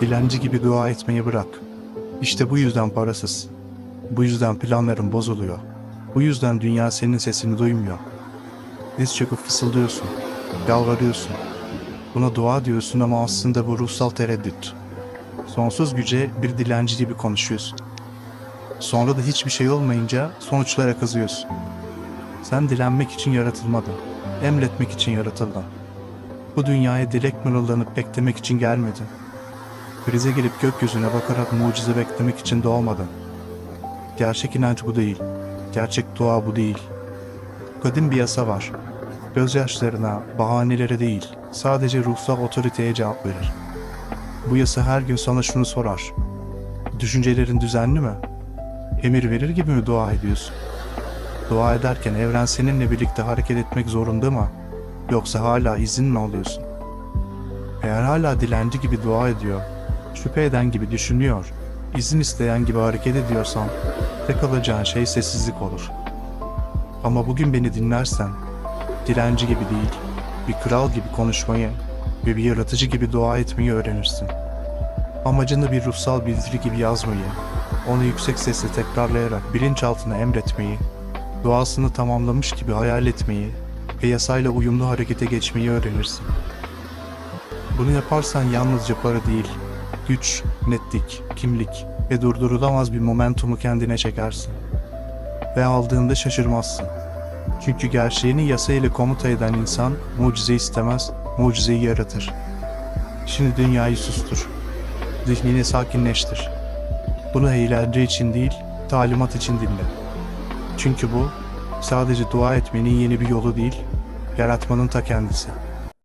Dilenci gibi dua etmeyi bırak. İşte bu yüzden parasız. Bu yüzden planların bozuluyor. Bu yüzden dünya senin sesini duymuyor. Diz çöküp fısıldıyorsun. Yalvarıyorsun. Buna dua diyorsun ama aslında bu ruhsal tereddüt. Sonsuz güce bir dilenci gibi konuşuyorsun. Sonra da hiçbir şey olmayınca sonuçlara kızıyorsun. Sen dilenmek için yaratılmadın. Emretmek için yaratıldın. Bu dünyaya dilek mırıldanıp beklemek için gelmedin. Krize girip gökyüzüne bakarak mucize beklemek için doğmadın. Gerçek inanç bu değil. Gerçek dua bu değil. Kadim bir yasa var. Gözyaşlarına, bahanelere değil, sadece ruhsal otoriteye cevap verir. Bu yasa her gün sana şunu sorar. Düşüncelerin düzenli mi? Emir verir gibi mi dua ediyorsun? Dua ederken evren seninle birlikte hareket etmek zorunda mı? Yoksa hala izin mi alıyorsun? Eğer hala dilenci gibi dua ediyor, şüphe eden gibi düşünüyor, izin isteyen gibi hareket ediyorsan, tek alacağın şey sessizlik olur. Ama bugün beni dinlersen, dilenci gibi değil, bir kral gibi konuşmayı ve bir yaratıcı gibi dua etmeyi öğrenirsin. Amacını bir ruhsal bildiri gibi yazmayı, onu yüksek sesle tekrarlayarak bilinçaltına emretmeyi, duasını tamamlamış gibi hayal etmeyi ve yasayla uyumlu harekete geçmeyi öğrenirsin. Bunu yaparsan yalnızca para değil, güç, netlik, kimlik ve durdurulamaz bir momentumu kendine çekersin. Ve aldığında şaşırmazsın. Çünkü gerçeğini yasa ile komuta eden insan mucize istemez, mucizeyi yaratır. Şimdi dünyayı sustur. Zihnini sakinleştir. Bunu eğlence için değil, talimat için dinle. Çünkü bu sadece dua etmenin yeni bir yolu değil, yaratmanın ta kendisi.